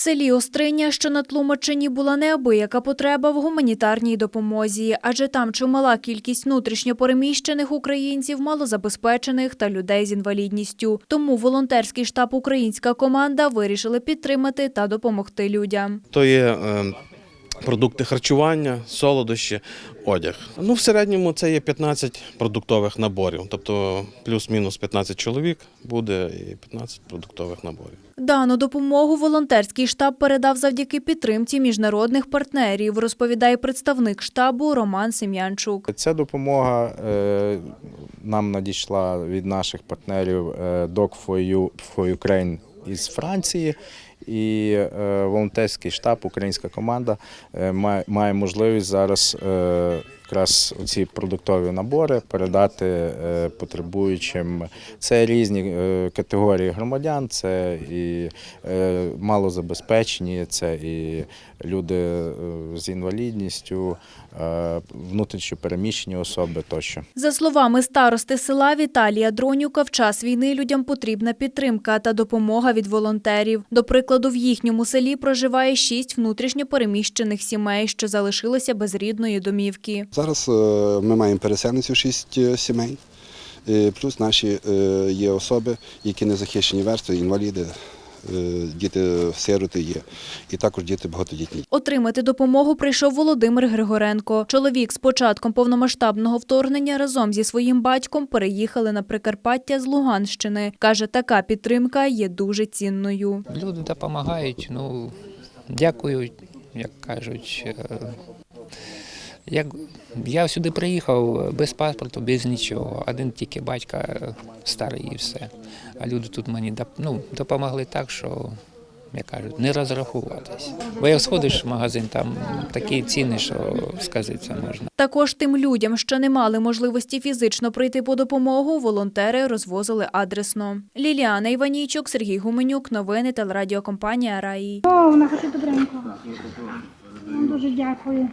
селі Остриня, що на Тлумачині, була неабияка потреба в гуманітарній допомозі, адже там чимала кількість внутрішньопереміщених українців, малозабезпечених та людей з інвалідністю. Тому волонтерський штаб «Українська команда» вирішили підтримати та допомогти людям. То є е, продукти харчування, солодощі, одяг. Ну, в середньому це є 15 продуктових наборів, тобто плюс-мінус 15 чоловік буде і 15 продуктових наборів. Дану допомогу волонтерський штаб передав завдяки підтримці міжнародних партнерів, розповідає представник штабу Роман Сем'янчук. Ця допомога е, нам надійшла від наших партнерів е, Dog for, you, for Ukraine із Франції. І е, волонтерський штаб, українська команда е, має, можливість зараз е, якраз ці продуктові набори передати е, потребуючим. Це різні е, категорії громадян, це і е, малозабезпечені, це і люди з інвалідністю, е, внутрішньопереміщені особи тощо. За словами старости села Віталія Дронюка, в час війни людям потрібна підтримка та допомога від волонтерів. До прикладу, в їхньому селі проживає шість внутрішньопереміщених сімей, що залишилися без рідної домівки. Зараз е, ми маємо переселенців шість е, сімей, плюс наші е, є особи, які не захищені верстви, інваліди, діти сироти є, і також діти багатодітні. Отримати допомогу прийшов Володимир Григоренко. Чоловік з початком повномасштабного вторгнення разом зі своїм батьком переїхали на Прикарпаття з Луганщини. Каже, така підтримка є дуже цінною. Люди допомагають, ну дякую, як кажуть. Як я сюди приїхав без паспорту, без нічого. Один тільки батька е, старий і все. А люди тут мені ну, допомогли так, що, як кажуть, не розрахуватись. Бо як сходиш в магазин, там такі ціни, що сказати можна. Також тим людям, що не мали можливості фізично прийти по допомогу, волонтери розвозили адресно. Ліліана Іванійчук, Сергій Гуменюк. Новини телерадіокомпанія Раї. О, вона хоче добренько. Дуже дякую.